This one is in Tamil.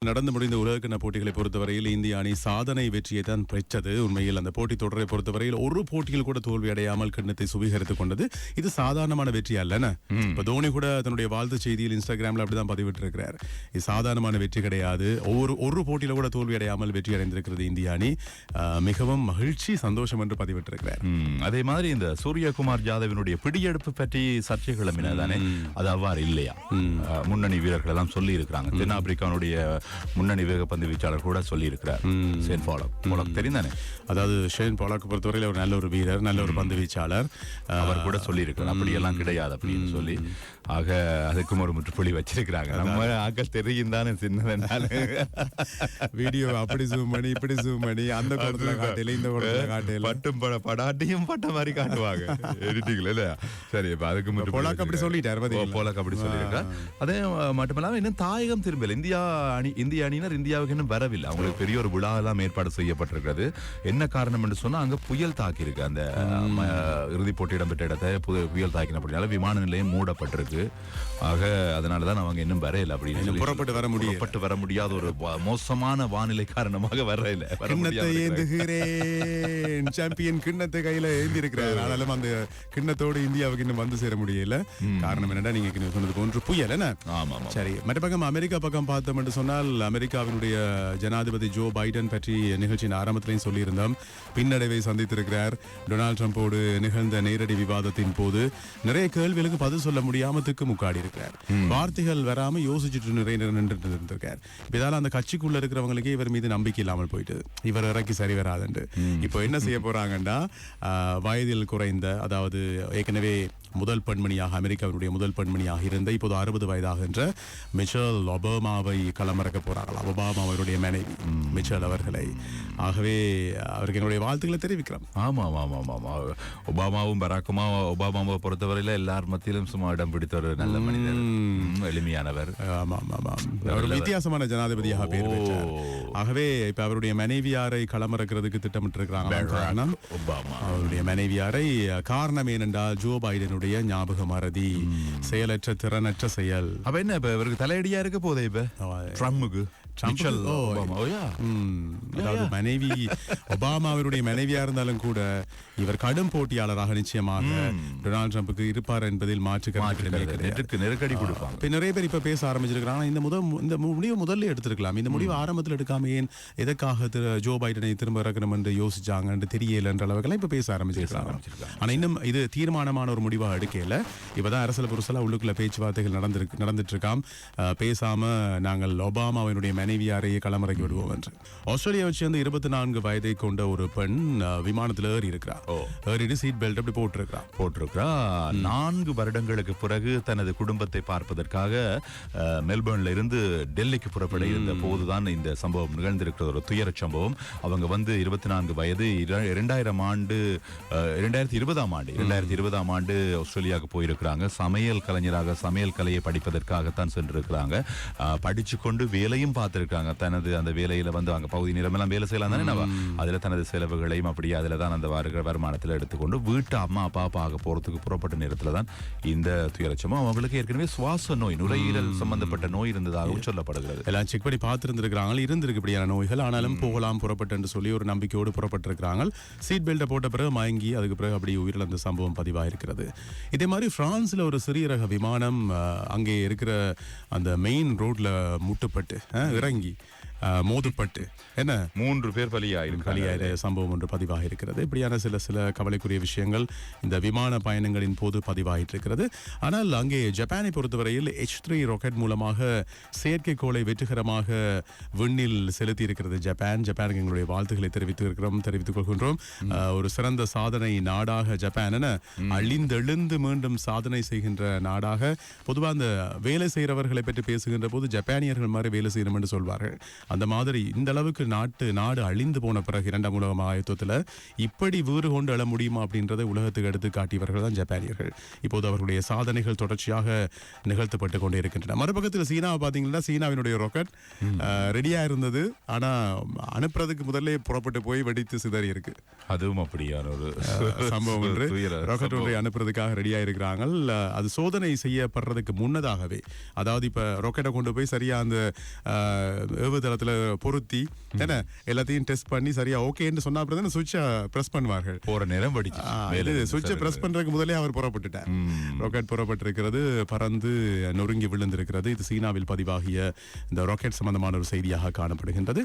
நடந்து முடிந்த உலகக்கிண்ண போட்டிகளை பொறுத்தவரையில் இந்திய அணி சாதனை வெற்றியை தான் பெற்றது. உண்மையில் அந்த போட்டி தொடரை பொறுத்தவரையில் ஒரு போட்டியில் கூட தோல்வி அடையாமல் கிண்ணத்தை சுவீகரித்துக் கொண்டது. இது சாதாரணமான வெற்றி அல்லன. இப்ப தோனி கூட தன்னுடைய வாழ்த்து செய்தியில் இன்ஸ்டாகிராம்ல அப்படிதான் பதிவிட்டு இருக்கிறார் இது சாதாரணமான வெற்றி கிடையாது. ஒவ்வொரு ஒரு போட்டியில கூட தோல்வி அடையாமல் வெற்றி அடைந்திருக்கிறது இந்திய அணி. மிகவும் மகிழ்ச்சி சந்தோஷம் என்று பதிவிட்டிருக்கிறார். ம், அதே மாதிரி இந்த சூரியகுமார் ஜாதவினுடைய பிடியெடுப்பு பற்றி சர்ச்சை கிளம்பின தானே அது அவ்வாறு இல்லையா? முன்னணி வீரர்கள் எல்லாம் சொல்லி இருக்கிறாங்க தென்னாப்பிரிக்கானுடைய முன்னணி வேகப்பந்து வீச்சாளர் கூட சொல்லி இருக்கிறார் சேன் ஃபாலக் ஃபாலக் தெரிந்தானே? அதாவது ஷேன் பாலாக்கு பொறுத்தவரையில் ஒரு நல்ல ஒரு வீரர் நல்ல ஒரு பந்து வீச்சாளர். அவர் கூட சொல்லி இருக்கிறார் அப்படியெல்லாம் கிடையாது அப்படின்னு சொல்லி. ஆக அதுக்கும் ஒரு முற்றுப்புள்ளி வச்சிருக்கிறாங்க. நம்ம ஆக்கள் தெரியும் தானே சின்னதனால வீடியோ அப்படி ஜூம் பண்ணி இப்படி ஜூம் பண்ணி அந்த கோணத்துல காட்டையில இந்த கோணத்துல காட்டையில பட்டும் பட படாட்டியும் பட்ட மாதிரி காட்டுவாங்க. எடிட்டிங்ல இல்ல சரி இப்ப அதுக்கு பொலாக் அப்படி. சொல்லிட்டாரு, பொலாக் அப்படி சொல்லியிருக்கார். அதே மட்டுமல்லாம இன்னும் தாயகம் திரும்பல. இந்தியா அணி இந்திய அணியினர் இந்தியாவுக்கு இன்னும் வரவில்லை. அவங்களுக்கு பெரிய ஒரு விழா எல்லாம் ஏற்பாடு செய்யப்பட்டிருக்கிறது. என்ன காரணம் என்று சொன்னா அங்க புயல் தாக்கி இருக்கு அந்த இறுதிப் போட்டி இடம்பெற்ற இடத்தை புயல் தாக்கினபடினால விமான நிலையம் மூடப்பட்டிருக்கு. ஆக அதனாலதான் அவங்க இன்னும் வரையில அப்படின்னு புறப்பட்டு வர முடியல. புறப்பட்டு வர முடியாத ஒரு மோசமான வானிலை காரணமாக வரையில முடியாம. ஏந்துகிறேன். சாம்பியன் கிண்ணத்தை கையில ஏந்தி இருக்கிறார் ஆனாலும் அந்த கிண்ணத்தோடு இந்தியாவுக்கு இன்னும் வந்து சேர முடியல. காரணம் என்னடா நீங்க சொன்னது போன்று புயல் என்ன? ஆமா சரி மற்ற பக்கம் அமெரிக்கா பக்கம் பார்த்தோம் என்று சொன்னால் அமெரிக்காவினுடைய ஜனாதிபதி ஜோ பைடன் பற்றி நிகழ்ச்சியின் ஆரம்பத்திலையும் சொல்லியிருந்தோம். பின்னடைவை சந்தித்திருக்கிறார். டொனால்ட் ட்ரம்போடு நிகழ்ந்த நேரடி விவாதத்தின் போது நிறைய கேள்விகளுக்கு பதில் சொல்ல முடியாம திக்கு முக்காடி இருக்கிறார். வார்த்தைகள் வராம யோசிச்சுட்டு நிறைய இருந்திருக்கார். இப்ப இதால அந்த கட்சிக்குள்ள இருக்கிறவங்களுக்கே இவர் மீது நம்பிக்கை இல்லாமல் போயிட்டு இவர் இறக்கி சரி வராதுண்டு இப்போ என்ன செய்ய போறாங்கன்னா வயதில் குறைந்த அதாவது ஏற்கனவே முதல் பெண்மணியாக அமெரிக்காவினுடைய முதல் பெண்மணியாக இருந்த இப்போது அறுபது வயதாகின்ற மிச்சல் ஒபாமாவை களமிறக்க போறார்களாம் ஒபாமா அவருடைய மனைவி மிச்சல் அவர்களை. ஆகவே அவருக்கு என்னுடைய வாழ்த்துக்களை தெரிவிக்கிறோம் ஆமா ஆமா ஆமா ஒபாமாவும் பராக்குமா ஒபாமாவை பொறுத்தவரையில எல்லார் மத்தியிலும் சும்மா இடம் பிடித்த ஒரு நல்ல மனிதர். எளிமையானவர். ஆமா ஆமா அவர் வித்தியாசமான ஜனாதிபதியாக பேர் பெற்றார். ஆகவே இப்ப அவருடைய மனைவியாரை களமிறக்கிறதுக்கு திட்டமிட்டிருக்கிறாங்க அவருடைய மனைவியாரை காரணம் ஏனென்றால் ஜோ பைடனுடைய ஞாபக மறதி செயலற்ற திறனற்ற செயல். அப்ப என்ன இப்ப இவருக்கு தலையடியா இருக்க போதே இப்ப? ட்ரம்முக்கு. அதாவது மனைவி ஒபாமா அவருடைய மனைவியா இருந்தாலும் கூட இவர் கடும் போட்டியாளராக நிச்சயமாக டொனால்ட் ட்ரம்புக்கு இருப்பார் என்பதில் மாற்று கருத்து கிடையவே கிடையாது. நெருக்கு நெருக்கடி கொடுப்பாங்க. இப்ப நிறைய பேர் இப்ப பேச ஆரம்பிச்சிருக்காங்க ஆனா இந்த முதல் இந்த முடிவு முதல்ல எடுத்திருக்கலாம். இந்த முடிவு ஆரம்பத்தில் எடுக்காம ஏன் எதற்காக திரு ஜோ பைடனை திரும்ப இறக்கணும் என்று யோசிச்சாங்கன்னு தெரியல என்ற அளவுக்கு இப்ப பேச ஆரம்பிச்சிருக்காங்க. ஆனா இன்னும் இது தீர்மானமான ஒரு முடிவாக எடுக்கல இப்பதான் அரசியல் புருஷலா உள்ளுக்குள்ள பேச்சுவார்த்தைகள் நடந்திருக்கு நடந்துட்டு இருக்காம் அஹ், பேசாம நாங்கள் ஒபாமாவினுடைய மனைவியாரையே களமிறக்கி விடுவோம் என்று. ஆஸ்திரேலியாவை சேர்ந்த இருபத்தி நான்கு வயதை கொண்ட ஒரு பெண் விமானத்துல ஏறி இருக்கிறார். ஏறிட்டு சீட் பெல்ட் அப்படி போட்டிருக்கிறா? போட்டிருக்கிறா நான்கு வருடங்களுக்கு பிறகு தனது குடும்பத்தை பார்ப்பதற்காக மெல்பர்ன்ல இருந்து டெல்லிக்கு புறப்பட இருந்த போதுதான் இந்த சம்பவம் நிகழ்ந்திருக்கிற ஒரு துயர சம்பவம். அவங்க வந்து இருபத்தி நான்கு வயது இர- இரண்டாயிரம் ஆண்டு இரண்டாயிரத்தி இருபதாம் ஆண்டு இரண்டாயிரத்தி இருபதாம் ஆண்டு ஆஸ்திரேலியாவுக்கு போயிருக்கிறாங்க. சமையல் கலைஞராக சமையல் கலையை படிப்பதற்காகத்தான் சென்றிருக்கிறாங்க. படிச்சு கொண்டு வேலையும் பார்த்திருக்காங்க தனது அந்த வேலையில வந்து அங்க பகுதி நேரமெல்லாம் வேலை செய்யலாம் தானே நம்ம அதுல தனது செலவுகளையும் அப்படி அதுல தான் அந்த வருகிற வருமானத்துல எடுத்துக்கொண்டு வீட்டு அம்மா அப்பா பார்க்க போறதுக்கு புறப்பட்ட நேரத்துல தான் இந்த துயரச்சமும் அவங்களுக்கு ஏற்கனவே சுவாச நோய் நுரையீரல் சம்பந்தப்பட்ட நோய் இருந்ததாகவும் சொல்லப்படுகிறது. எல்லாம் செக் பண்ணி பார்த்துருந்துருக்காங்க இருந்திருக்கு இப்படியான நோய்கள். ஆனாலும் போகலாம் புறப்பட்டு சொல்லி ஒரு நம்பிக்கையோடு புறப்பட்டிருக்கிறாங்க. சீட் பெல்ட்டை போட்ட பிறகு மயங்கி அதுக்கு பிறகு அப்படி உயிரிழந்த சம்பவம் பதிவாயிருக்கிறது. இதே மாதிரி பிரான்ஸ்ல ஒரு சிறிய ரக விமானம் அங்கே இருக்கிற அந்த மெயின் ரோட்ல முட்டுப்பட்டு இறங்கி மோதுப்பட்டு என்ன? மூன்று பேர் பலியாயிருக்காங்க பலியாயிர சம்பவம் ஒன்று பதிவாக இருக்கிறது இப்படியான சில சில கவலைக்குரிய விஷயங்கள் இந்த விமான பயணங்களின் போது பதிவாகிட்டு இருக்கிறது ஆனால் அங்கே ஜப்பானை பொறுத்தவரையில் எச் த்ரீ ராக்கெட் மூலமாக செயற்கைக்கோளை வெற்றிகரமாக விண்ணில் செலுத்தி இருக்கிறது ஜப்பான். ஜப்பானுக்கு எங்களுடைய வாழ்த்துக்களை தெரிவித்து இருக்கிறோம் தெரிவித்துக் கொள்கின்றோம். ஒரு சிறந்த சாதனை நாடாக ஜப்பான் என அழிந்தெழுந்து மீண்டும் சாதனை செய்கின்ற நாடாக. பொதுவாக அந்த வேலை செய்கிறவர்களை பற்றி பேசுகின்ற போது ஜப்பானியர்கள் மாதிரி வேலை செய்யணும் என்று சொல்வார்கள். அந்த மாதிரி இந்த அளவுக்கு நாட்டு நாடு அழிந்து போன பிறகு இரண்டாம் உலக மகாயுத்தத்தில் இப்படி வீறு கொண்டு எழ முடியுமா அப்படின்றதை உலகத்துக்கு எடுத்து காட்டியவர்கள் தான் ஜப்பானியர்கள். இப்போது அவர்களுடைய சாதனைகள் தொடர்ச்சியாக நிகழ்த்தப்பட்டு கொண்டே இருக்கின்றன மறுபக்கத்தில் சீனாவை பார்த்தீங்கன்னா சீனாவினுடைய ராக்கெட் ரெடியா இருந்தது. ஆனா அனுப்புறதுக்கு முதல்ல புறப்பட்டு போய் வெடித்து சிதறி இருக்கு. அதுவும் அப்படியான ஒரு சம்பவம் துயர ராக்கெட் ஒன்றை. அனுப்புறதுக்காக ரெடியா இருக்கிறாங்க. அது சோதனை செய்யப்படுறதுக்கு முன்னதாகவே அதாவது இப்ப ராக்கெட்டை கொண்டு போய் சரியா அந்த அஹ், ஏவுதளத்துல பொருத்தி என்ன எல்லாத்தையும் டெஸ்ட் பண்ணி சரியா ஓகேன்னு சொன்ன அப்புறம் தான் சுவிட்சை பிரஸ் பண்ணுவார்கள். போற நேரம் படிச்சு சுவிட்சை. பிரஸ் பண்றதுக்கு முதலே அவர் புறப்பட்டுட்டார். ராக்கெட் புறப்பட்டிருக்கிறது பறந்து நொறுங்கி விழுந்திருக்கிறது. இது சீனாவில் பதிவாகிய இந்த ராக்கெட் சம்பந்தமான ஒரு செய்தியாக காணப்படுகின்றது.